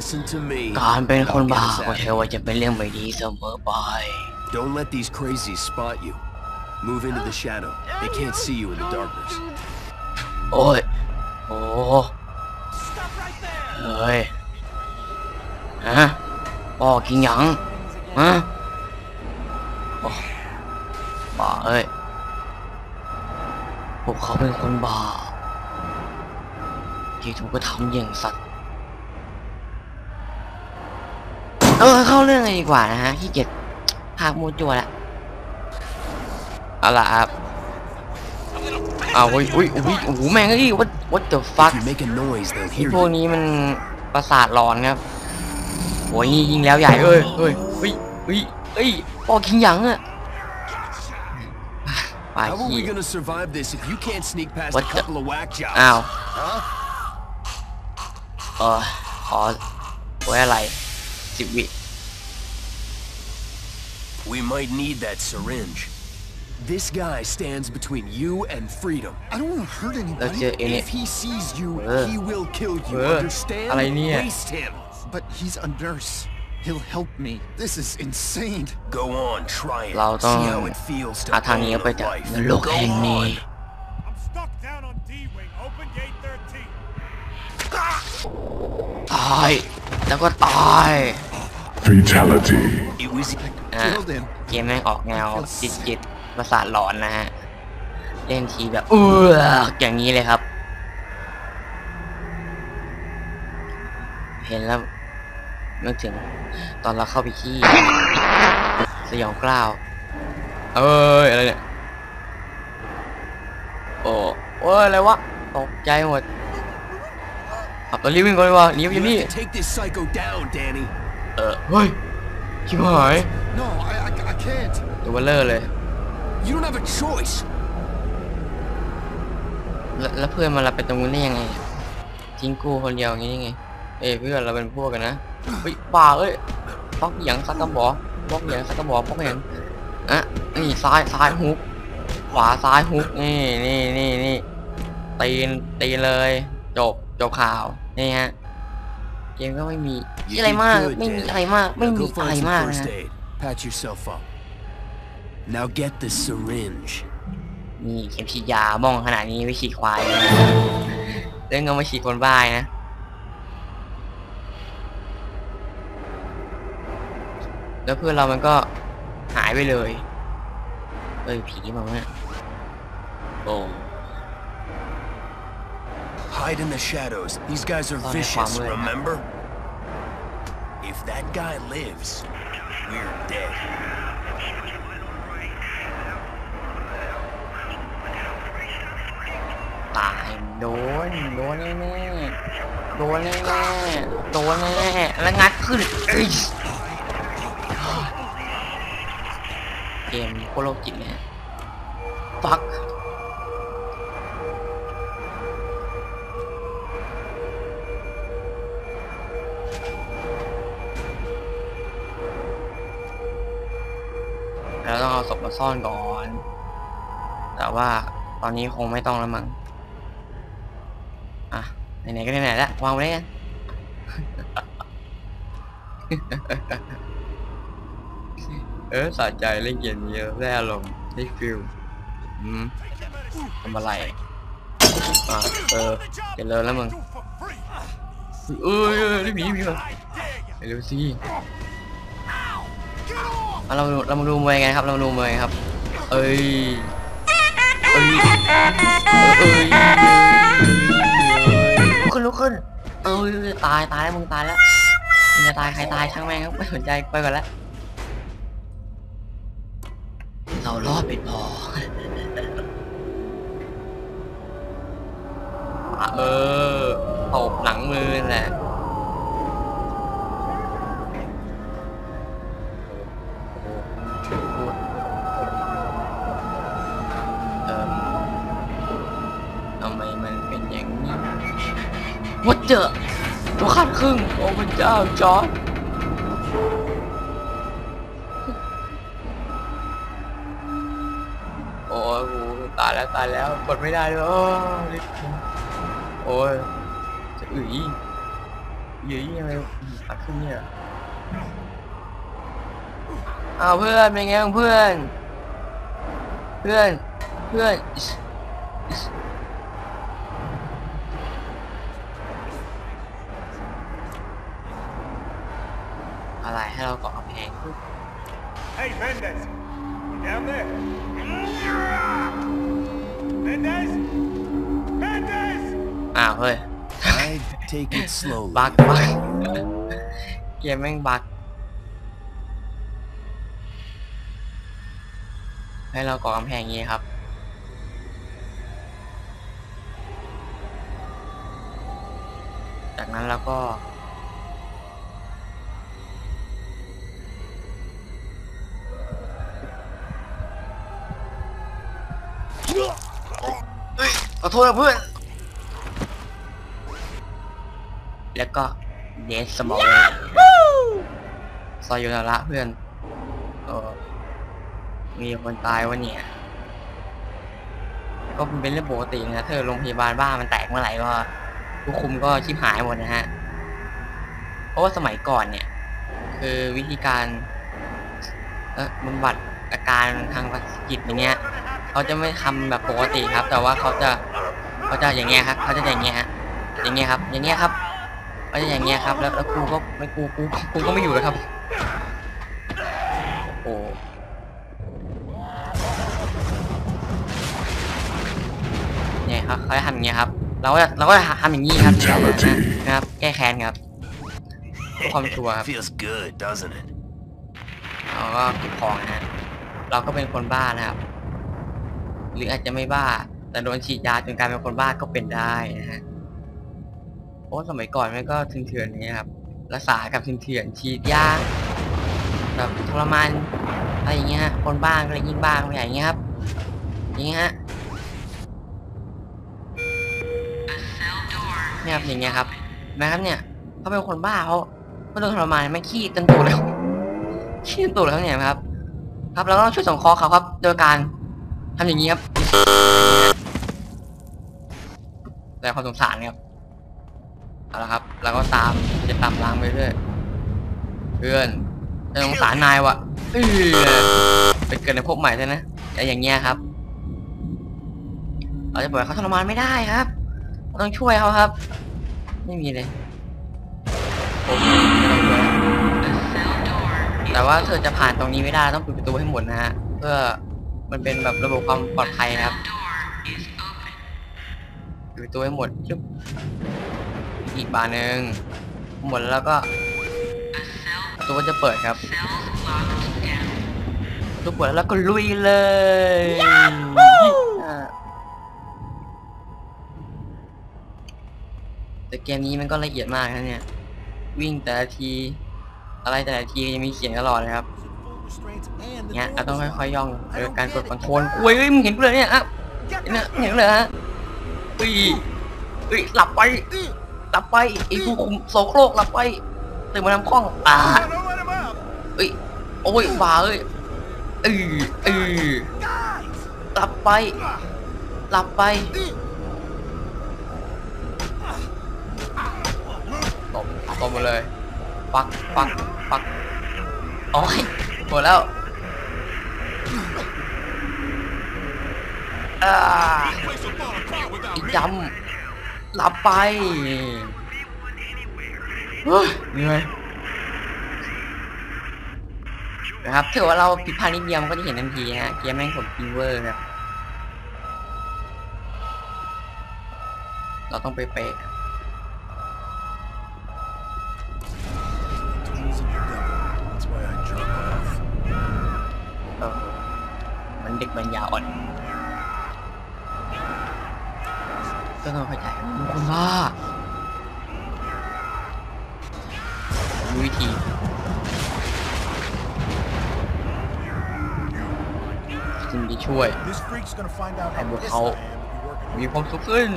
Listen to me. การเป็นคน I'll บ้า get us ก็ out. ใช่ว่าจะเป็นเรื่องไม่ดีเสมอไป Don't let these crazies spot you. Move into the shadow. They can't see you in the darkness. โอ้ย โอ้เฮ้ย ฮะพ่อกินหยัง ฮะโอ้บ้าเอ้ย พวกเขาเป็นคนบ้าที่ถูกกระทำอย่างสัตว์ เออเข้าเรื่องเลยดีกว่านะฮะขี้เกียจพากมูจัวละเอาล่ะครับอ้าวอุ้ยอุ้ยอุ้ยโอ้โหแม่งเอ้ย what what the fuck If you make a noise, they'll ไอ้ hear พวก you. นี้มันประสาทหลอนครับโอ้ยยิงแล้วใหญ่เอ้ยเอ้ยเฮ้ยเฮ้ยเฮ้ยปอกินหยังอะปลา How are ขี้ we gonna survive this if you can't sneak past What a the- couple of whack jobs? อ้าว Huh? เออขอไว้อะไร สิบวิ We might need that syringe. This guy stands between you and freedom. I don't want to hurt แล้วเจ anybody, อเอเนี่ย If he sees you, Uh. he will kill you. Uh. Understand? อะไรเนี่ย Waste him. but he's a nurse. He'll help me. This is insane. Go on, try it. เราต้อง See how it feels to หาทางหนี้ own ไป a จาก life. นรก Go แห่งนี้ on. I'm stuck down on D-Wing. Open gate 13. ตายแล้วก็ตาย Fatality. It was อะ Killed him. เกมแม่งออกแนวจิตจิตๆประสาทหลอนนะฮะ เล่นทีแบบเอออย่างนี้เลยครับ เห็นแล้วนึกถึงตอนเราเข้าไปขี้สยองกล้าว เอ้ย อะไรเนี่ย โอ้โอ้ยอะไรวะ ตกใจหมดขับตัวรีบวิ่งก่อนดีกว่าหนีไปอยู่ You นี่ have to take this psycho down, Danny. เออเฮ้ยชิบหาย No, I, I, I can't. ตัวเบลเลอร์เลย You don't have a choice. แล้วแล้วเพื่อนมาเราไปตรงนู้นได้ยังไงอะทิ้งกูคนเดียวอย่างนี้ได้ไง เอ้ยเพื่อนเราเป็นพวกกันนะเฮ้ยบ้าเอ้ยพอกเหยียงสักกระบอกพอกเหยียงสักกระบอกพอกเหยียงอะนี่ซ้ายซ้ายฮุกขวาซ้ายฮุกนี่นี่นี่นี่ตีนตีนเลย จบจบข่าวนี่ฮะเกมก็ไม่มี You อะไร did มาก good, ไม่มี Danny. อะไรมาก ไม่ Now มี go อะไร find มาก some นะ first ฮะ aid. Patch yourself up. Now get the syringe. นี่เข็มฉีดยาบ้องขนาดนี้ไม่ฉีดควายเลยนะเรื่องก็มาฉีดคนบ้านะแล้วเพื่อนเรามันก็หายไปเลย เอ้ยผีมาเนี่ยโอ้ Hide in the shadows. These guys are Sorry, vicious, Kwame. remember? If that guy lives, we're dead. ตายโดนโดนแน่ๆโดนแน่ๆโดนแน่ๆแล้วงัดขึ้นเอ้ยเกมโคตรโลกจิตเลยฟัก เราต้องเอาศพมาซ่อนก่อน แต่ว่าตอนนี้คงไม่ต้องแล้วมั้งอะไหนๆก็ไหนๆแล้ววางไว้กันเออสะใจเล่นเกมนี้เยอะได้อารมณ์ได้ฟิลอืมทำอะไรอะเออเจะเลินแล้วมึงเออได้ผีผีมา I dare ya. ไปเร็วสิ เอาเรามาดูเรามาดูมวยกันครับ เรามาดูมวยกันครับ เอ้ย เอ้ย เอ้ยลุกขึ้นลุกขึ้น เอ้ยตายตายแล้วมึงตายแล้วมึงจะตายใครตายช่างแม่งครับไม่สนใจไปก่อนแล้วเรารอดเป็นพอเออตบหลังมือนั่นแหละ จ้าจอร์ดโอ้ยตายแล้วตายแล้วกดไม่ได้เลยโอ้ยโอ้ยจะอึ๋ยเยอะยังไงปัดขึ้นเนี่ยอ้าเพื่อนเป็นไงเพื่อน เพื่อน เพื่อน อิ๊สอิ๊สอะไรให้เราเกาะกำแพง Hey, Mendez. You down there? Mendez? Mendez! อ้าวเฮ้ย I'd take it slowly. บักบักเกมแม่งบักให้เราก่อกำแพงอย่างงี้ครับ จากนั้นเราก็ ขอโทษนะเพื่อน แล้วก็เดสสมอลซอยโยนาระเพื่อนเออมีคนตายวะเนี่ย ก็เป็นเรื่องปกตินะเธอโรงพยาบาลบ้านมันแตกเมื่อไหร่ก็ผู้คุมก็ชิบหายหมดนะฮะ เพราะว่าสมัยก่อนเนี่ย คือวิธีการเออบำบัดอาการทางจิตอย่างเงี้ย เขาจะไม่ทำแบบปกติครับ แต่ว่าเขาจะเขาจะอย่างเงี้ยครับเขาจะอย่างเงี้ยฮะอย่างเงี้ยครับ อย่างเงี้ยครับเขาจะอย่างเงี้ยครับ แล้วแล้วกูก็ไม่กูกูกูก็ไม่อยู่แล้วครับโอ้โหเนี่ยครับเขาจะทำอย่างเงี้ยครับ เราก็จะเราก็จะทำอย่างงี้ครับ Fatality นะครับ แก้แค้นครับเพื่อความชัวร์ครับ Feels good, doesn't it? เราก็เก็บของนะฮะเราก็เป็นคนบ้านะครับ หรืออาจจะไม่บ้า แต่โดนฉีดยาจนกลายเป็นคนบ้าก็เป็นได้นะฮะเพราะสมัยก่อนมันก็เถื่อนๆอย่างเงี้ยครับรักษากับเถื่อนๆฉีดยาแบบทรมานอะไรอย่างเงี้ยคนบ้าก็เลยยิ่งบ้าไปใหญ่อย่างเงี้ยครับอย่างเงี้ยฮะเนี่ยครับอย่างเงี้ยครับนไหมครับเนี่ยเขาเป็นคนบ้าเขาเขาโดนทรมานไม่ขี้ต็มตัวเลยขี้ต็มตัวเลยครับเนี่ยครับ ครับเราก็ต้องช่วยสงเคราะห์เขาครับ โดยการ ทำอย่างนี้ครับแต่ความสงสารครับเอาละครับเราก็ตามจะตามล้างไปเรื่อยเพื่อนจะสงสารนายวะเออไปเกิดในภพใหม่ใช่ไหมแต่อย่างเงี้ยครับ เราจะปล่อยเขาทรมานไม่ได้ครับเราต้องช่วยเขาครับ ไม่มีเลยผมไม่ต้องช่วยแต่ว่าเธอจะผ่านตรงนี้ไม่ได้ต้องปิดประตูให้หมดนะฮะเพื่อ มันเป็นแบบระบบความปลอดภัยนะครับปิดประตูให้หมดชุบอีกบานหนึ่งหมดแล้วก็ประตูก็จะเปิดครับประตูเปิดแล้วก็ลุยเลยอ่าแต่เกมนี้มันก็ละเอียดมากนะเนี่ย วิ่งแต่ละที อะไรแต่ละทียังมีเขียนตลอดเลยครับ เนี้ยเราต้องค่อยๆย่องโดยการกดคอนโทรลอุ้ยเฮ้ยมึงเห็นกูเลยเนี่ยอะเนี่ยเห็นเลยฮะอุ้ยอุ้ยหลับไปหลับไปไอ้ผู้คุมโซโครกหลับไปตื่นมาทำข้องอ่า Don't let him out! เอ้ยโอ้ยบ้าเอ้ยเออเออหลับไปหลับไปตบตบมาเลย ปักปักปักโอ้ย หมดแล้วอ่าอีกจำหลับไปเหนื่อยนะครับถือว่าเราผิดพลาดนิดเดียวมันก็จะเห็นทันทีฮะเกมแม่งกดฟิงเวอร์ครับเราต้องไปเป๊ะ มันเด็กปัญญาอ่อน ก็ต้องเข้าใจมันคนบ้ามีวิธีจึงจะช่วย This freak's gonna find out how And we'll pissed help. I am to be working มีความสุขขึ้น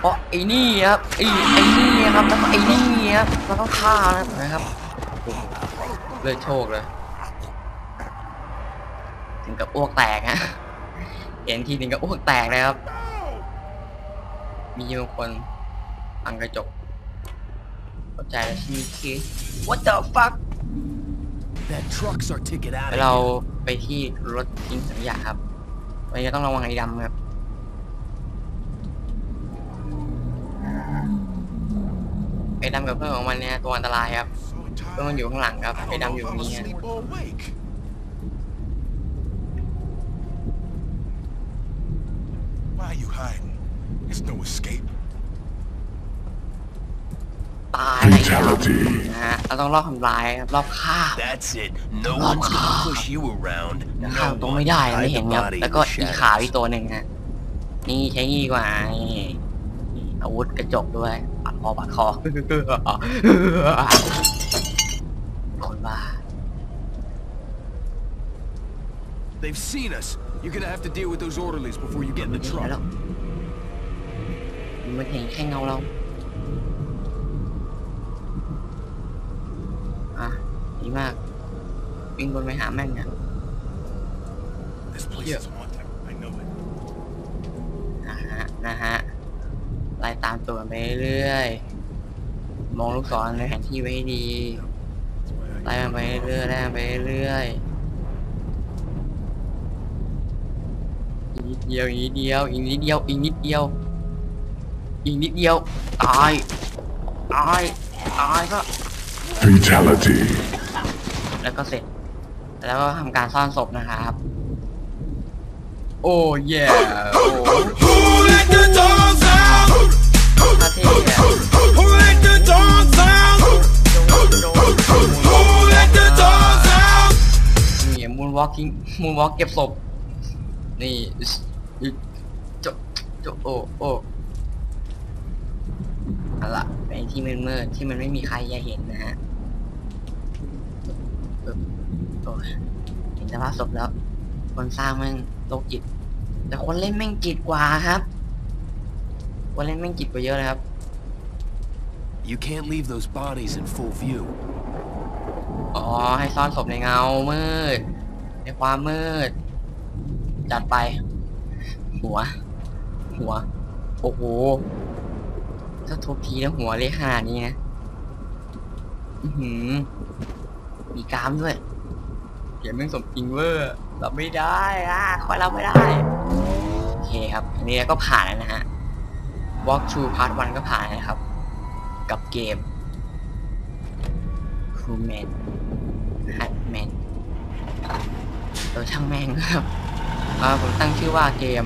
เพราะไอ้นี่ครับไอ้ไอ้นี่ครับแล้วก็ไอ้นี่ครับเราต้องฆ่านะครับโอ้โหเลือดโชคเลย ถึงกับอ้วกแตกฮะเห็นทีถึงกับอ้วกแตกเลยครับ มีบางคนพังกระจกเข้าใจแล้วใช่ไหมคือ what the fuck That truck's our ticket out เรา of here. ไปที่รถทิ้งขยะครับวันนี้ต้องระวังไอ้ดำครับไอ้ดำกับเพื่อนของมันเนี่ยตัวอันตรายครับ So เพื่อนมัน tired. อยู่ข้างหลังครับ I ไอ้ don't ดำ know อยู่ if ตรง I'm นี้ฮะ asleep or awake. Why are you hiding? There's no escape. ตายอะไรครับ Fatality. นะฮะเราต้องรอบทำลายครับรอบฆ่า That's it. No one's gonna push you around. ข้า No ตรง one. ไม่ได้ Hide ไม่ the เห็นครับ body in แล้วก็ the อีขาว shadows. อีกตัวหนึ่งฮะนี่ใช้งี้ดีกว่านี่อาวุธกระจกด้วยปัดคอปัดคอ คนบ้า They've seen us. You're gonna have to deal with those orderlies before you get in the นี่แล้ว truck. มันเห็นแค่เงาเรา อะ ดีมากวิ่งบนไปหาแม่งเนี่ย This place Yeah. is haunted. I know it. นะฮะ นะฮะ ไล่ตามตัวไปเรื่อยๆ มองลูกศรในแผนที่ไว้ให้ดี That's why I ไล่มันไปเรื่อยๆไล่มันไปเรื่อยอีกนิดเดียว อีกนิดเดียว อีกนิดเดียว อีกนิดเดียว อีกนิดเดียว ตาย ตาย ตายก็ Fatality. แล้วก็เสร็จ แล้วก็ทำการซ่อนศพนะครับ โอ้เย่โอ้ Who let the dogs out? ท่าเท่อะ Who let the dogs out? Who let the dogs out? นี่มูนวอล์กิ้งมูนวอล์กเก็บศพ นี่อิ๊ะจบจบโอ้โอ้ เอาละไปที่มืดๆที่มันไม่มีใครจะเห็นนะฮะปึ๊บโอ้ยเห็นสภาพศพแล้ว คนสร้างแม่งโรคจิต แต่คนเล่นแม่งจิตกว่าครับ คนเล่นแม่งจิตกว่าเยอะเลยครับ You can't leave those bodies in full view. อ๋อ ให้ซ่อนศพในเงามืด ในความมืด จัดไป หัว หัว โอ้โห ถ้าทุบทีแล้วหัวเลยขนาดนี้นะอือหือ มีกรามด้วยเขียนแม่งสมจริงเวอร์รับไม่ได้อะคอยรับไม่ได้ โอเคครับอันนี้ก็ผ่านแล้วนะฮะ Walk to part 1 ก็ผ่านนะครับ กับเกม Crewman ฮัตแมนเออช่างแม่งครับผมตั้งชื่อว่าเกม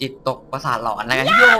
จิตตกประสาทหลอนแล้วกันโย่